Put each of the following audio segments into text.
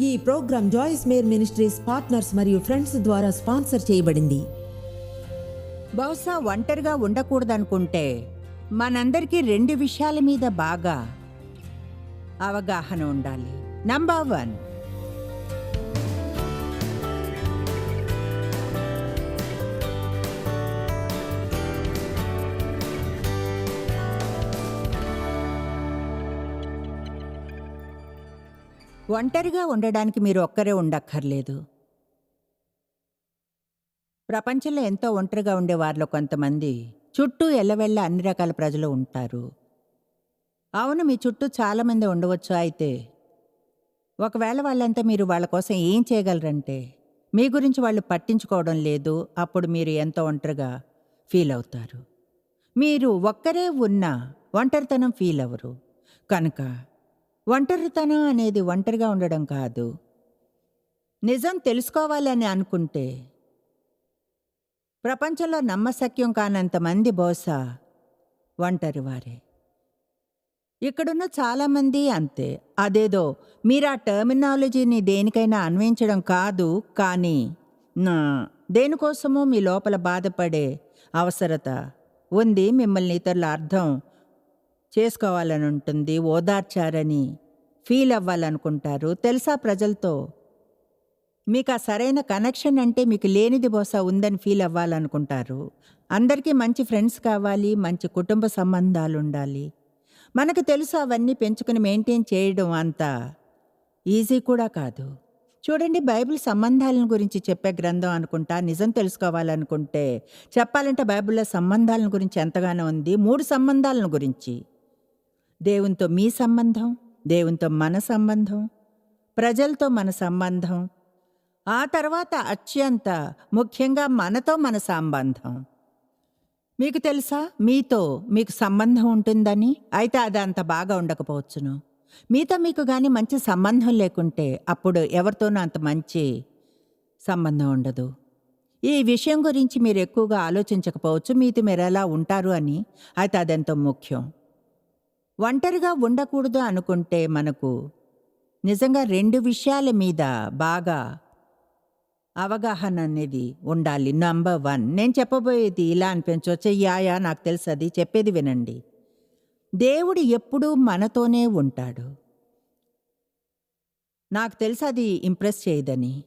ఈ programme Joyce Meyer ministries partners మరియు friends ద్వారా స్పాన్సర్ చేయబడింది. బహుశా ఒంటరిగా ఉండకూడదనుకుంటే మనందరికీ రెండు విషయాల మీద బాగా అవగాహన ఉండాలి. నంబర్ వన్ ఒంటరిగా ఉండడానికి మీరు ఒక్కరే ఉండక్కర్లేదు. ప్రపంచంలో ఎంతో ఒంటరిగా ఉండే వారిలో కొంతమంది చుట్టూ ఎల్లవెళ్ళ అన్ని రకాల ప్రజలు ఉంటారు. అవును మీ చుట్టూ చాలామంది ఉండవచ్చు అయితే ఒకవేళ వాళ్ళంతా మీరు వాళ్ళ కోసం ఏం చేయగలరంటే మీ గురించి వాళ్ళు పట్టించుకోవడం లేదు అప్పుడు మీరు ఎంతో ఒంటరిగా ఫీల్ అవుతారు. మీరు ఒక్కరే ఉన్నా ఒంటరితనం ఫీల్ అవ్వరు. కనుక ఒంటరితనం అనేది ఒంటరిగా ఉండడం కాదు. నిజం తెలుసుకోవాలని అనుకుంటే ప్రపంచంలో నమ్మశక్యం కానంత మంది బహుశా ఒంటరి వారే. ఇక్కడున్న చాలామంది అంతే. అదేదో మీరు ఆ టర్మినాలజీని దేనికైనా అన్వయించడం కాదు కానీ నా దేనికోసమో మీ లోపల బాధపడే అవసరత ఉంది. మిమ్మల్ని ఇతరుల అర్థం చేసుకోవాలని ఉంటుంది ఓదార్చారని ఫీల్ అవ్వాలనుకుంటారు. తెలుసా ప్రజలతో? మీకు ఆ సరైన కనెక్షన్ అంటే మీకు లేనిది బహుశా ఉందని ఫీల్ అవ్వాలనుకుంటారు. అందరికీ మంచి ఫ్రెండ్స్ కావాలి మంచి కుటుంబ సంబంధాలు ఉండాలి. మనకు తెలుసు అవన్నీ పెంచుకుని మెయింటైన్ చేయడం అంత ఈజీ కూడా కాదు. చూడండి బైబిల్ సంబంధాలను గురించి చెప్పే గ్రంథం అనుకుంటా నిజం తెలుసుకోవాలనుకుంటే చెప్పాలంటే బైబిల్లో సంబంధాలను గురించి ఎంతగానో ఉంది. మూడు సంబంధాలను గురించి. దేవునితో మీ సంబంధం దేవునితో మన సంబంధం ప్రజలతో మన సంబంధం ఆ తర్వాత అత్యంత ముఖ్యంగా మనతో మన సంబంధం. మీకు తెలుసా? మీతో మీకు సంబంధం ఉంటుందని? అయితే అది అంత బాగా ఉండకపోవచ్చును. మీతో మీకు కానీ మంచి సంబంధం లేకుంటే అప్పుడు ఎవరితోనూ అంత మంచి సంబంధం ఉండదు. ఈ విషయం గురించి మీరు ఎక్కువగా ఆలోచించకపోవచ్చు. మీతో మీరు ఎలా ఉంటారు అని? అయితే అదెంతో ముఖ్యం. ఒంటరిగా ఉండకూడదు అనుకుంటే మనకు నిజంగా రెండు విషయాల మీద బాగా అవగాహన అనేది ఉండాలి. నంబర్ వన్ నేను చెప్పబోయేది ఇలా అనిపించవచ్చు యాయా నాకు తెలుసు అది. చెప్పేది వినండి. దేవుడు ఎప్పుడూ మనతోనే ఉంటాడు. నాకు తెలుసు అది ఇంప్రెస్ చేయదని.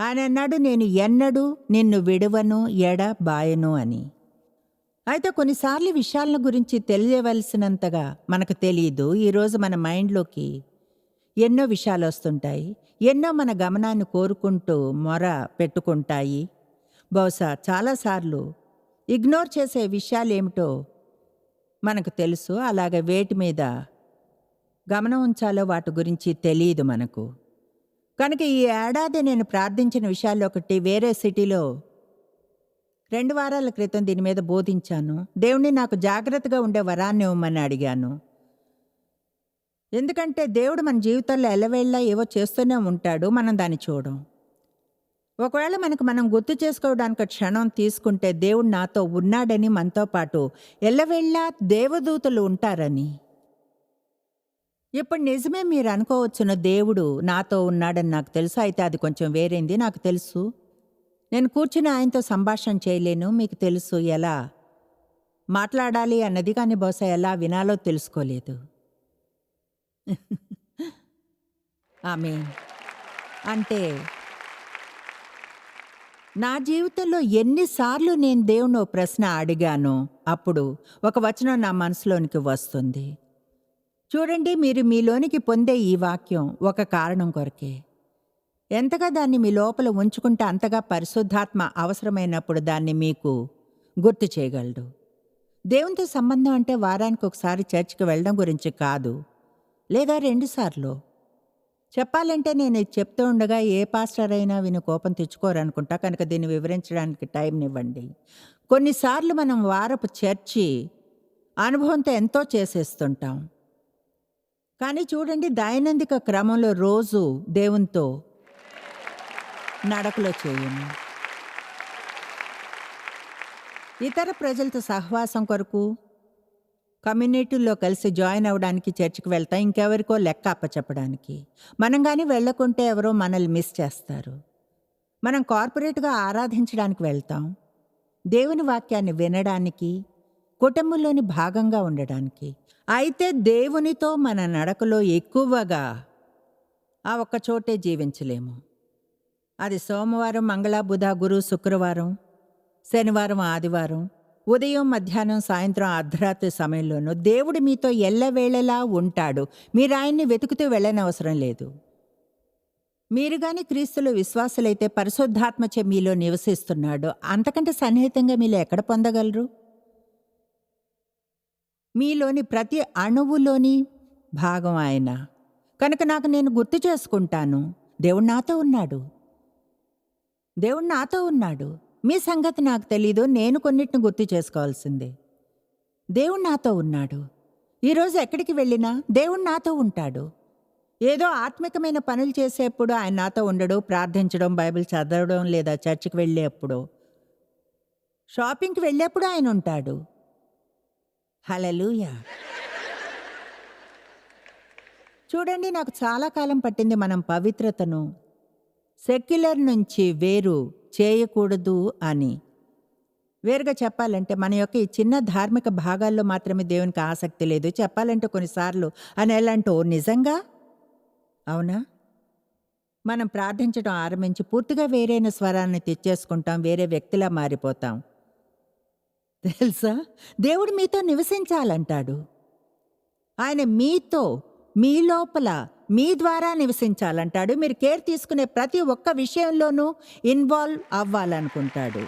ఆయన అన్నాడు నేను ఎన్నడూ నిన్ను విడవను ఎడ బాయను అని. అయితే కొన్నిసార్లు విషయాలను విషయాల గురించి తెలియవలసినంతగా మనకు తెలియదు ఈరోజు మన మైండ్లోకి ఎన్నో విషయాలు వస్తుంటాయి. ఎన్నో మన గమనాన్ని కోరుకుంటూ మొర పెట్టుకుంటాయి. బహుశా చాలాసార్లు ఇగ్నోర్ చేసే విషయాలు ఏమిటో మనకు తెలుసు. అలాగే వేటి మీద గమనం ఉంచాలో వాటి గురించి తెలియదు మనకు. కనుక ఈ ఏడాది నేను ప్రార్థించిన విషయాల్లో ఒకటి వేరే సిటీలో రెండు వారాల క్రితం దీని మీద బోధించాను. దేవుణ్ణి నాకు జాగ్రత్తగా ఉండే వరాన్ని ఇవ్వమని అడిగాను. ఎందుకంటే దేవుడు మన జీవితాల్లో ఎల్లవేళ్ళ ఏవో చేస్తూనే ఉంటాడు. మనం దాన్ని చూడం. ఒకవేళ మనకు మనం గుర్తు చేసుకోవడానికి క్షణం తీసుకుంటే దేవుడు నాతో ఉన్నాడని మనతో పాటు ఎల్లవేళ్ళ దేవదూతలు ఉంటారని. ఇప్పుడు నిజమే మీరు అనుకోవచ్చున దేవుడు నాతో ఉన్నాడని నాకు తెలుసు. అయితే అది కొంచెం వేరేంది. నాకు తెలుసు. నేను కూర్చుని ఆయనతో సంభాషణ చేయలేను. మీకు తెలుసు ఎలా మాట్లాడాలి అన్నది కానీ బహుశా ఎలా వినాలో తెలుసుకోలేదు. ఆమె అంటే నా జీవితంలో ఎన్నిసార్లు నేను దేవుని ఓ ప్రశ్న అడిగానో అప్పుడు ఒక వచనం నా మనసులోనికి వస్తుంది. చూడండి మీరు మీలోనికి పొందే ఈ వాక్యం ఒక కారణం కొరకే. ఎంతగా దాన్ని మీ లోపల ఉంచుకుంటే అంతగా పరిశుద్ధాత్మ అవసరమైనప్పుడు దాన్ని మీకు గుర్తు చేయగలడు? దేవునితో సంబంధం అంటే వారానికి ఒకసారి చర్చికి వెళ్ళడం గురించి కాదు. లేదా రెండుసార్లు చెప్పాలంటే నేను చెప్తూ ఉండగా ఏ పాస్టర్ అయినా విని కోపం తెచ్చుకోరనుకుంటా కనుక దీన్ని వివరించడానికి టైంనివ్వండి కొన్నిసార్లు మనం వారపు చర్చి అనుభవంతో ఎంతో చేసేస్తుంటాం. కానీ చూడండి దైనందిక క్రమంలో రోజు దేవునితో నడకలో చేయము. ఇతర ప్రజలతో సహవాసం కొరకు కమ్యూనిటీలో కలిసి జాయిన్ అవ్వడానికి చర్చికి వెళ్తాం. ఇంకెవరికో లెక్క అప్పచెప్పడానికి. మనం కానీ వెళ్ళకుంటే ఎవరో మనల్ని మిస్ చేస్తారు. మనం కార్పొరేట్గా ఆరాధించడానికి వెళ్తాం. దేవుని వాక్యాన్ని వినడానికి కుటుంబంలోని భాగంగా ఉండడానికి. అయితే దేవునితో మన నడకలో ఎక్కువగా ఆ ఒక్క చోటే జీవించలేము. అది సోమవారం మంగళ బుధ గురు శుక్రవారం శనివారం ఆదివారం ఉదయం మధ్యాహ్నం సాయంత్రం అర్ధరాత్రి సమయంలోనూ దేవుడు మీతో ఎల్లవేళలా ఉంటాడు. మీరు ఆయన్ని వెతుకుతూ వెళ్ళనవసరం లేదు. మీరు గాని క్రీస్తులు విశ్వాసులైతే పరిశుద్ధాత్మచే మీలో నివసిస్తున్నాడు. అంతకంటే సన్నిహితంగా మీరు ఎక్కడ పొందగలరు? మీలోని ప్రతి అణువులోని భాగం ఆయన. కనుక నాకు నేను గుర్తు చేసుకుంటాను. దేవుడు నాతో ఉన్నాడు. దేవుడు నాతో ఉన్నాడు. మీ సంగతి నాకు తెలీదు. నేను కొన్నిటిని గుర్తు చేసుకోవాల్సిందే. దేవుడు నాతో ఉన్నాడు. ఈరోజు ఎక్కడికి వెళ్ళినా దేవుడు నాతో ఉంటాడు. ఏదో ఆత్మికమైన పనులు చేసేప్పుడు ఆయన నాతో ఉండడు. ప్రార్థించడం బైబిల్ చదవడం లేదా చర్చికి వెళ్ళేప్పుడు షాపింగ్కి వెళ్ళేప్పుడు ఆయన ఉంటాడు. హలలుయా చూడండి నాకు చాలా కాలం పట్టింది మనం పవిత్రతను సెక్యులర్ నుంచి వేరు చేయకూడదు అని. వేరుగా చెప్పాలంటే మన యొక్క ఈ చిన్న ధార్మిక భాగాల్లో మాత్రమే దేవునికి ఆసక్తి లేదు. చెప్పాలంటే కొన్నిసార్లు అని ఎలాంటి ఓ నిజంగా? అవునా? మనం ప్రార్థించడం ఆరంభించి పూర్తిగా వేరైన స్వరాన్ని తెచ్చేసుకుంటాం వేరే వ్యక్తిలా మారిపోతాం. తెలుసా? దేవుడు మీతో నివసించాలంటాడు. ఆయన మీతో మీ లోపల మీ ద్వారా నివసించాలంటాడు. మీరు కేర్ తీసుకునే ప్రతి ఒక్క విషయంలోనూ ఇన్వాల్వ్ అవ్వాలనుకుంటాడు.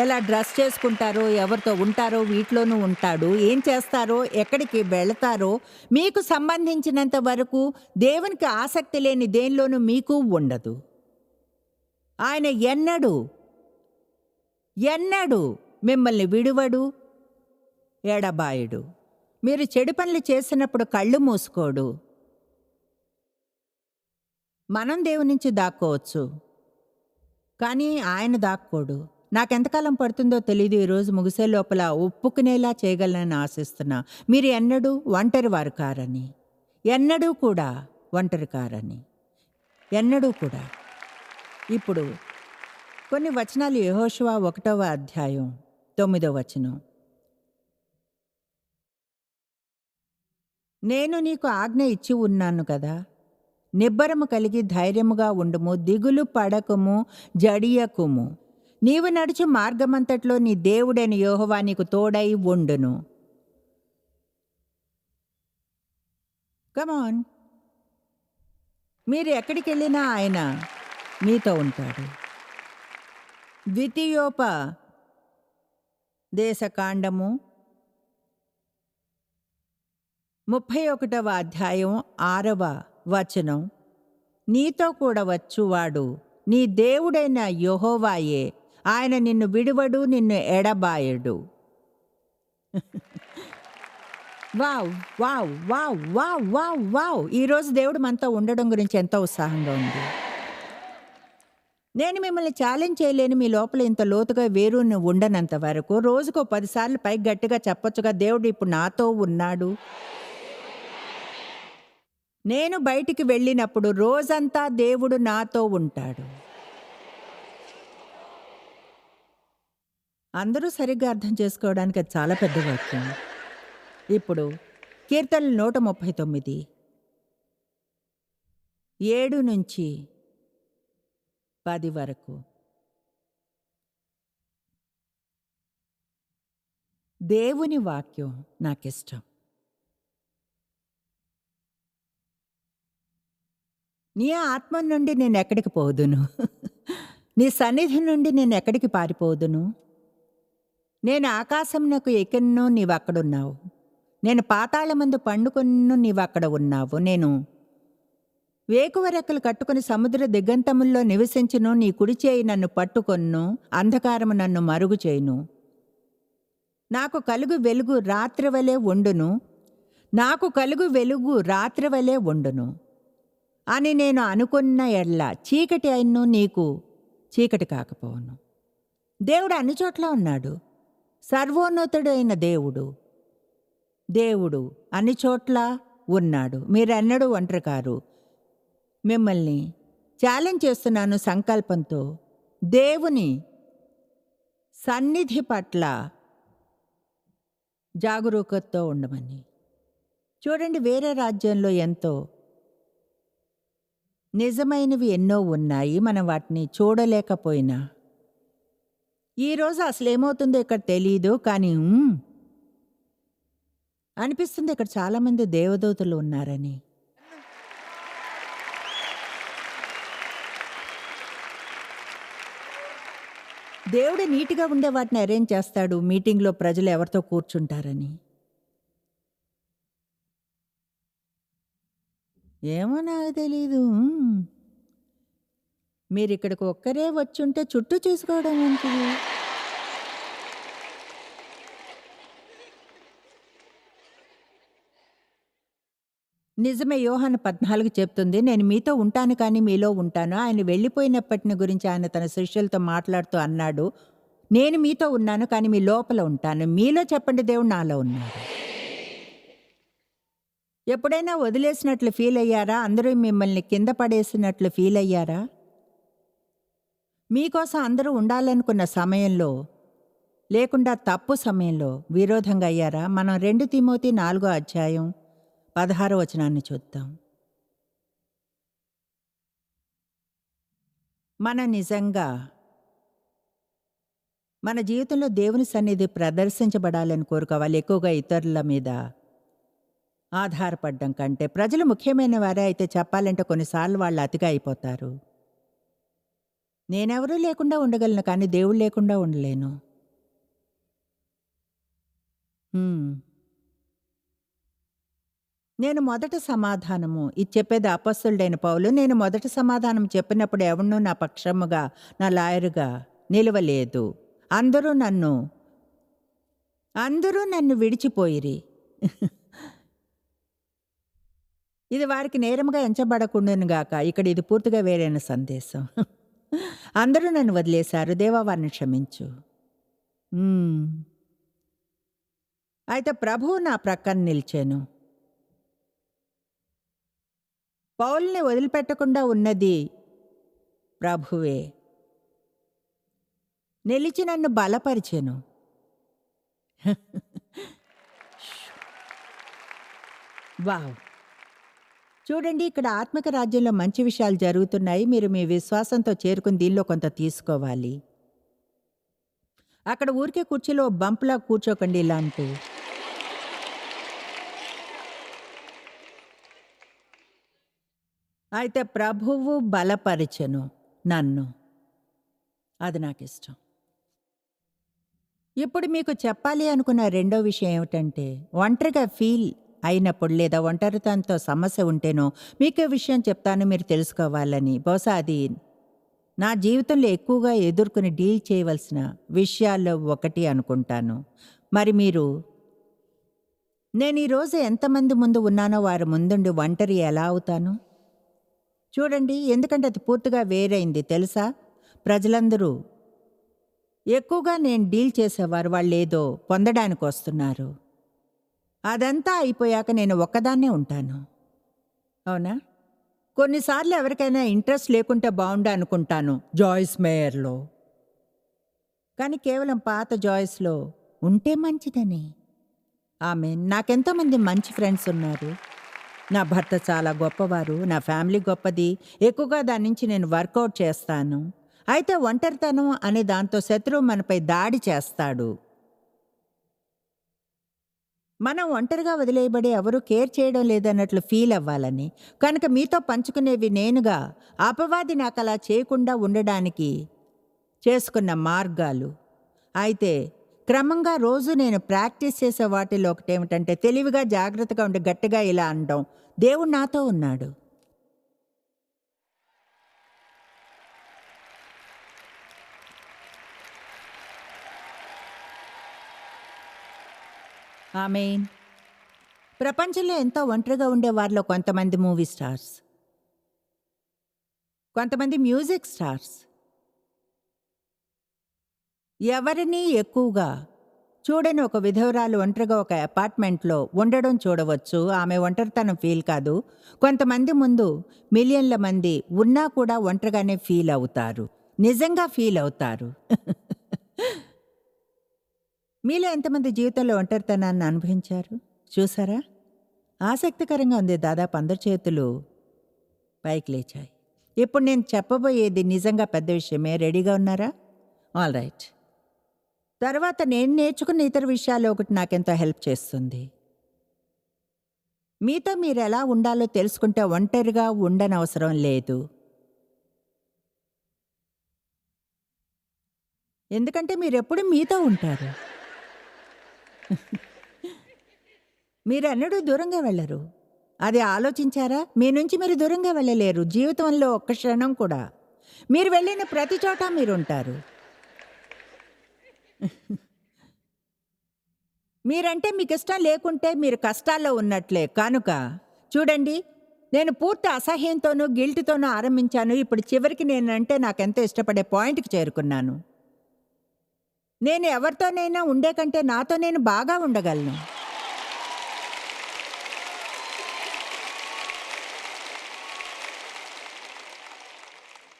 ఎలా డ్రెస్ చేసుకుంటారో ఎవరితో ఉంటారో వీటిలోనూ ఉంటాడు. ఏం చేస్తారో ఎక్కడికి వెళతారో మీకు సంబంధించినంత వరకు దేవునికి ఆసక్తి లేని దేనిలోనూ మీకు ఉండదు. ఆయన ఎన్నడు ఎన్నడు మిమ్మల్ని విడువడు ఎడబాయుడు. మీరు చెడు పనులు చేసినప్పుడు కళ్ళు మూసుకోడు. మనం దేవుని నుంచి దాక్కోవచ్చు. కానీ ఆయన దాక్కోడు. నాకెంతకాలం పడుతుందో తెలియదు ఈరోజు ముగిసే లోపల ఒప్పుకునేలా చేయగలనని ఆశిస్తున్నా. మీరు ఎన్నడూ ఒంటరి వారు కారని. ఎన్నడూ కూడా ఒంటరి కారని. ఎన్నడూ కూడా. ఇప్పుడు కొన్ని వచనాలు యెహోషువ ఒకటవ అధ్యాయం తొమ్మిదవ వచనం. నేను నీకు ఆజ్ఞ ఇచ్చి ఉన్నాను కదా? నిబ్బరము కలిగి ధైర్యముగా ఉండుము దిగులు పడకము జడియకుము. నీవు నడుచు మార్గమంతట్లో నీ దేవుడైన యోహవా నీకు తోడై ఉండును. కమాన్ మీరు ఎక్కడికి వెళ్ళినా ఆయన మీతో ఉంటాడు. ద్వితీయోప దేశకాండము ముప్పై ఒకటవ అధ్యాయం ఆరవ వచనం. నీతో కూడా వచ్చువాడు నీ దేవుడైన యహోవాయే ఆయన నిన్ను విడువడు నిన్ను ఎడబాయడు. Wow wow wow wow wow wow. ఈరోజు దేవుడు మనతో ఉండడం గురించి ఎంతో ఉత్సాహంగా ఉంది. నేను మిమ్మల్ని ఛాలెంజ్ చేయలేని మీ లోపల ఇంత లోతుగా వేరు ఉండనంత వరకు. రోజుకో పదిసార్లు పైకి గట్టిగా చెప్పొచ్చుగా దేవుడు ఇప్పుడు నాతో ఉన్నాడు. నేను బయటికి వెళ్ళినప్పుడు రోజంతా దేవుడు నాతో ఉంటాడు. అందరూ సరిగ్గా అర్థం చేసుకోవడానికి అది చాలా పెద్ద వాక్యం. ఇప్పుడు కీర్తనలు నూట ముప్పై తొమ్మిది. ఏడు నుంచి పది వరకు. దేవుని వాక్యం నాకిష్టం. నీ ఆత్మ నుండి నేను ఎక్కడికి పోదును? నీ సన్నిధి నుండి నేను ఎక్కడికి పారిపోదును? నేను ఆకాశంనకు ఎక్కినో నీవు అక్కడున్నావు నేను పాతాళమందు పండుకొన్ను నీవు అక్కడ ఉన్నావు. నేను వేకువ రెక్కలు కట్టుకుని సముద్ర దిగంతముల్లో నివసించును నీ కుడి చేయి నన్ను పట్టుకొన్ను అంధకారము నన్ను మరుగు చేయును. నాకు కలుగు వెలుగు రాత్రి వలె ఉండును. నాకు కలుగు వెలుగు రాత్రి వలె ఉండును. అని నేను అనుకున్న ఎడ్ల చీకటి అయినను నీకు చీకటి కాకపోవును. దేవుడు అన్ని చోట్ల ఉన్నాడు. సర్వోన్నతుడు అయిన దేవుడు దేవుడు అన్ని చోట్ల ఉన్నాడు. మీరెన్నడూ ఒంటరి కారు మిమ్మల్ని ఛాలెంజ్ చేస్తున్నాను సంకల్పంతో దేవుని సన్నిధి పట్ల జాగరూకతతో ఉండమని. చూడండి వేరే రాజ్యంలో ఎంతో నిజమైనవి ఎన్నో ఉన్నాయి మనం వాటిని చూడలేకపోయినా. ఈరోజు అసలు ఏమవుతుందో ఇక్కడ తెలియదు కానీ అనిపిస్తుంది ఇక్కడ చాలామంది దేవదూతలు ఉన్నారని. దేవుడు నీట్గా ఉండే వాటిని అరేంజ్ చేస్తాడు మీటింగ్లో ప్రజలు ఎవరితో కూర్చుంటారని. ఏమో నాకు తెలీదు. మీరు ఇక్కడికి ఒక్కరే వచ్చుంటే చుట్టూ చూసుకోవడం మంచిది నిజమే యోహాను పద్నాలుగు చెప్తుంది నేను మీతో ఉంటాను కానీ మీలో ఉంటాను. ఆయన వెళ్ళిపోయినప్పటిని గురించి ఆయన తన శిష్యులతో మాట్లాడుతూ అన్నాడు. నేను మీతో ఉన్నాను కానీ మీ లోపల ఉంటాను. మీలో చెప్పండి దేవుడు నాలో ఉన్నాడు. ఎప్పుడైనా వదిలేసినట్లు ఫీల్ అయ్యారా? అందరూ మిమ్మల్ని కింద పడేసినట్లు ఫీల్ అయ్యారా? మీకోసం అందరూ ఉండాలనుకున్న సమయంలో లేకుండా తప్పు సమయంలో విరోధంగా అయ్యారా? మనం రెండు తిమోతి నాలుగో అధ్యాయం పదహారో వచనాన్ని చూద్దాం. మన నిజంగా మన జీవితంలో దేవుని సన్నిధి ప్రదర్శించబడాలని కోరుకోవాలి. ఎక్కువగా ఇతరుల మీద ఆధారపడడం కంటే ప్రజలు ముఖ్యమైన వారే అయితే చెప్పాలంటే కొన్నిసార్లు వాళ్ళు అతిగా అయిపోతారు. నేనెవరూ లేకుండా ఉండగలను కానీ దేవుడు లేకుండా ఉండలేను. హ్మ్. నేను మొదట సమాధానము. ఇది చెప్పేది అపస్సుడైన పౌలు. నేను మొదట సమాధానం చెప్పినప్పుడు ఎవరినూ నా పక్షముగా నా లాయరుగా నిలవలేదు. అందరూ నన్ను అందరూ నన్ను విడిచిపోయిరి. ఇది వారికి నేరముగా ఎంచబడకుండాను గాక. ఇక్కడ ఇది పూర్తిగా వేరైన సందేశం. అందరూ నన్ను వదిలేశారు. దేవా వారిని క్షమించు. అయితే ప్రభువు నా ప్రక్కన నిలిచాను. పౌల్ని వదిలిపెట్టకుండా ఉన్నది ప్రభువే. నిలిచి నన్ను బలపరిచాను. వావ్. చూడండి ఇక్కడ ఆత్మిక రాజ్యంలో మంచి విషయాలు జరుగుతున్నాయి. మీరు మీ విశ్వాసంతో చేరుకుని దీనిలో కొంత తీసుకోవాలి. అక్కడ ఊరికే కుర్చీలో బంప్లా కూర్చోకండి ఇలాంటి అయితే ప్రభువు బలపరిచెను నన్ను. అది నాకు ఇష్టం ఇప్పుడు మీకు చెప్పాలి అనుకున్న రెండో విషయం ఏమిటంటే ఒంటరిగా ఫీల్ అయినప్పుడు లేదా ఒంటరితనంతో సమస్య ఉంటేనో మీకు విషయం చెప్తాను మీరు తెలుసుకోవాలని. బహుశా అది నా జీవితంలో ఎక్కువగా ఎదుర్కొని డీల్ చేయవలసిన విషయాల్లో ఒకటి అనుకుంటాను. మరి మీరు నేను ఈరోజు ఎంతమంది ముందు ఉన్నానో వారి ముందుండి ఒంటరి ఎలా అవుతాను? చూడండి ఎందుకంటే అది పూర్తిగా వేరైంది తెలుసా? ప్రజలందరూ ఎక్కువగా నేను డీల్ చేసేవారు వాళ్ళు ఏదో పొందడానికి వస్తున్నారు అదంతా అయిపోయాక నేను ఒక్కదాన్నే ఉంటాను. అవునా? కొన్నిసార్లు ఎవరికైనా ఇంట్రెస్ట్ లేకుంటే బాగుండు అనుకుంటాను జాయిస్ మేయర్లో. కానీ కేవలం పాత జాయిస్లో ఉంటే మంచిదని. ఆమె నాకెంతోమంది మంచి ఫ్రెండ్స్ ఉన్నారు. నా భర్త చాలా గొప్పవారు నా ఫ్యామిలీ గొప్పది ఎక్కువగా దాని నుంచి నేను వర్కౌట్ చేస్తాను. అయితే ఒంటరితనం అనే దాంతో శత్రువు మనపై దాడి చేస్తాడు. మనం ఒంటరిగా వదిలేయబడి ఎవరు కేర్ చేయడం లేదన్నట్లు ఫీల్ అవ్వాలని. కనుక మీతో పంచుకునేవి నేనుగా. అపవాది నాకు అలా చేయకుండా ఉండడానికి చేసుకున్న మార్గాలు. అయితే క్రమంగా రోజు నేను ప్రాక్టీస్ చేసే వాటిలో ఒకటేమిటంటే తెలివిగా జాగ్రత్తగా ఉండి గట్టిగా ఇలా అనడం. దేవుడు నాతో ఉన్నాడు. ఆమెన్ ప్రపంచంలో ఎంతో ఒంటరిగా ఉండే వారిలో కొంతమంది మూవీ స్టార్స్ కొంతమంది మ్యూజిక్ స్టార్స్ ఎవరినీ ఎక్కువగా చూడని ఒక విధవరాలు ఒంటరిగా ఒక అపార్ట్మెంట్లో ఉండడం చూడవచ్చు. ఆమె ఒంటరితనం ఫీల్ కాదు. కొంతమంది ముందు మిలియన్ల మంది ఉన్నా కూడా ఒంటరిగానే ఫీల్ అవుతారు. నిజంగా ఫీల్ అవుతారు. మీలో ఎంతమంది జీవితంలో ఒంటరితనాన్ని అనుభవించారు? చూసారా? ఆసక్తికరంగా ఉంది. దాదాపు అందరి చేతులు పైకి లేచాయి. ఇప్పుడు నేను చెప్పబోయేది నిజంగా పెద్ద విషయమే. రెడీగా ఉన్నారా? All right. తర్వాత నేను నేర్చుకున్న ఇతర విషయాలు ఒకటి నాకెంతో హెల్ప్ చేస్తుంది. మీతో మీరు ఎలా ఉండాలో తెలుసుకుంటే ఒంటరిగా ఉండనవసరం లేదు. ఎందుకంటే మీరు ఎప్పుడు మీతో ఉంటారు. మీరెన్నడూ దూరంగా వెళ్ళరు. అది ఆలోచించారా? మీ నుంచి మీరు దూరంగా వెళ్ళలేరు. జీవితంలో ఒక్క క్షణం కూడా. మీరు వెళ్ళిన ప్రతి చోట మీరు ఉంటారు మీరంటే మీకు ఇష్టం లేకుంటే మీరు కష్టాల్లో ఉన్నట్లే. కనుక చూడండి నేను పూర్తి అసహ్యంతోనూ గిల్ట్తోనూ ఆరంభించాను. ఇప్పుడు చివరికి నేనంటే నాకెంతో ఇష్టపడే పాయింట్కి చేరుకున్నాను. నేను ఎవరితోనైనా ఉండే కంటే నాతో నేను బాగా ఉండగలను.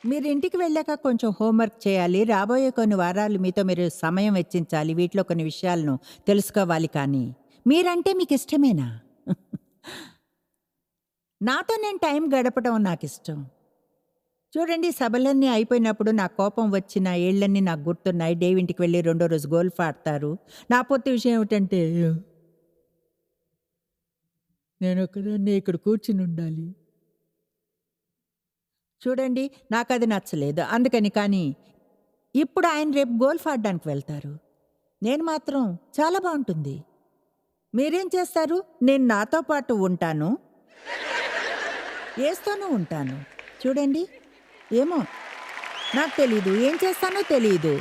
మీరు ఇంటికి వెళ్ళాక కొంచెం హోంవర్క్ చేయాలి. రాబోయే కొన్ని వారాలు మీతో మీరు సమయం వెచ్చించాలి. వీటిలో కొన్ని విషయాలను తెలుసుకోవాలి కానీ. మీరంటే మీకు ఇష్టమేనా? నాతో నేను టైం గడపడం నాకు ఇష్టం. చూడండి సభలన్నీ అయిపోయినప్పుడు నా కోపం వచ్చిన ఏళ్ళన్నీ నాకు గుర్తున్నాయి. డేవ్ ఇంటికి వెళ్ళి రెండో రోజు గోల్ఫ్ ఆడతారు. నా పొత్తి విషయం ఏమిటంటే నేను ఒకదాన్ని ఇక్కడ కూర్చుని ఉండాలి. చూడండి నాకు అది నచ్చలేదు. అందుకని కానీ ఇప్పుడు ఆయన రేపు గోల్ఫ్ ఆడడానికి వెళ్తారు. నేను మాత్రం చాలా బాగుంటుంది. మీరేం చేస్తారు? నేను నాతో పాటు ఉంటాను. వేస్తూనే ఉంటాను. చూడండి. ఏమో? నాకు తెలీదు. ఏం చేస్తానో తెలీదు.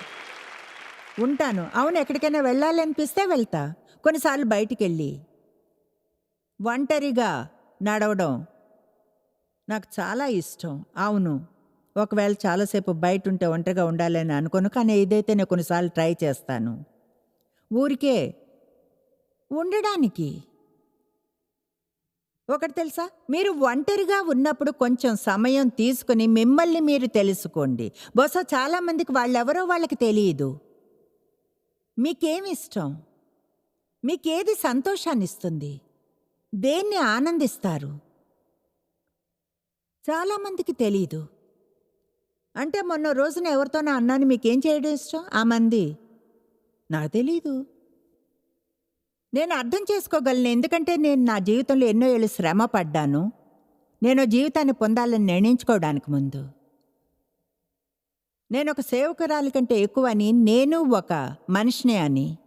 ఉంటాను. అవును ఎక్కడికైనా వెళ్ళాలనిపిస్తే వెళ్తా. కొన్నిసార్లు బయటికి వెళ్ళి ఒంటరిగా నడవడం నాకు చాలా ఇష్టం. అవును. ఒకవేళ చాలాసేపు బయట ఉంటే ఒంటరిగా ఉండాలని అనుకోను కానీ ఇదైతే నేను కొన్నిసార్లు ట్రై చేస్తాను. ఊరికే ఉండడానికి. ఒకటి తెలుసా? మీరు ఒంటరిగా ఉన్నప్పుడు కొంచెం సమయం తీసుకుని మిమ్మల్ని మీరు తెలుసుకోండి. బహుశా చాలామందికి వాళ్ళెవరో వాళ్ళకి తెలియదు. మీకేమి ఇష్టం మీకేది సంతోషాన్ని ఇస్తుంది దేన్ని ఆనందిస్తారు? చాలామందికి తెలియదు అంటే మొన్న రోజున ఎవరితోనో అన్నాను మీకేం చేయడం ఇష్టం? ఆ మంది నాకు తెలీదు. నేను అర్థం చేసుకోగలను ఎందుకంటే నేను నా జీవితంలో ఎన్నో ఏళ్ళు శ్రమ పడ్డాను. నేను జీవితాన్ని పొందాలని నిర్ణయించుకోవడానికి ముందు. నేను ఒక సేవకురాలి కంటే ఎక్కువ అని నేను ఒక మనిషినే అని.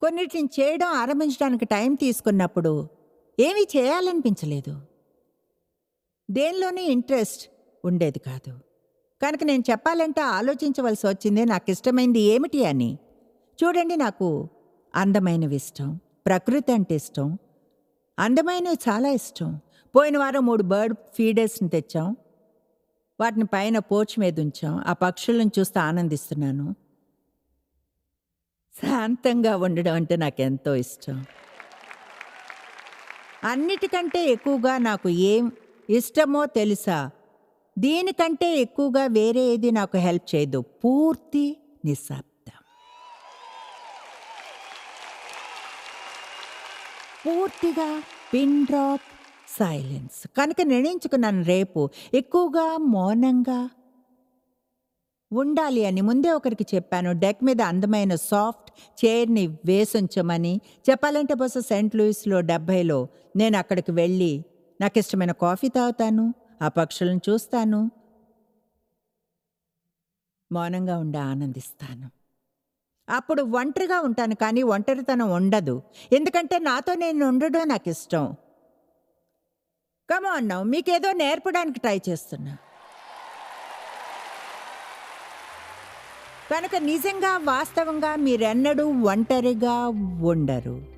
కొన్నిటిని చేయడం ఆరంభించడానికి టైం తీసుకున్నప్పుడు ఏమీ చేయాలనిపించలేదు. దేనిలోనే ఇంట్రెస్ట్ ఉండేది కాదు. కనుక నేను చెప్పాలంటే ఆలోచించవలసి వచ్చింది నాకు ఇష్టమైంది ఏమిటి అని. చూడండి నాకు అందమైనవి ఇష్టం. ప్రకృతి అంటే ఇష్టం. అందమైనవి చాలా ఇష్టం. పోయిన వారం మూడు బర్డ్ ఫీడర్స్ని తెచ్చాం. వాటిని పైన పోచ్ మీద ఉంచాం. ఆ పక్షులను చూస్తూ ఆనందిస్తున్నాను. శాంతంగా ఉండడం అంటే నాకు ఎంతో ఇష్టం. అన్నిటికంటే ఎక్కువగా నాకు ఏం ఇష్టమో తెలుసా? దీనికంటే ఎక్కువగా వేరే ఏది నాకు హెల్ప్ చేయదు. పూర్తి నిశ్శబ్దం. పూర్తిగా పిన్ డ్రాప్ సైలెన్స్ కనుక నిర్ణయించుకున్నాను రేపు. ఎక్కువగా మౌనంగా ఉండాలి అని ముందే ఒకరికి చెప్పాను. డెక్ మీద అందమైన సాఫ్ట్ చైర్ని వేసుంచమని. చెప్పాలంటే బహుశా సెయింట్ లూయిస్లో డెబ్భైలో నేను అక్కడికి వెళ్ళి నాకు ఇష్టమైన కాఫీ తాగుతాను ఆ పక్షులను చూస్తాను. మౌనంగా ఉండి ఆనందిస్తాను. అప్పుడు ఒంటరిగా ఉంటాను కానీ ఒంటరితనం ఉండదు. ఎందుకంటే నాతో నేను ఉండడం నాకు ఇష్టం. కమో అన్నావు మీకేదో నేర్పడానికి ట్రై చేస్తున్నా. కనుక నిజంగా వాస్తవంగా మీరెన్నడూ ఒంటరిగా ఉండరు.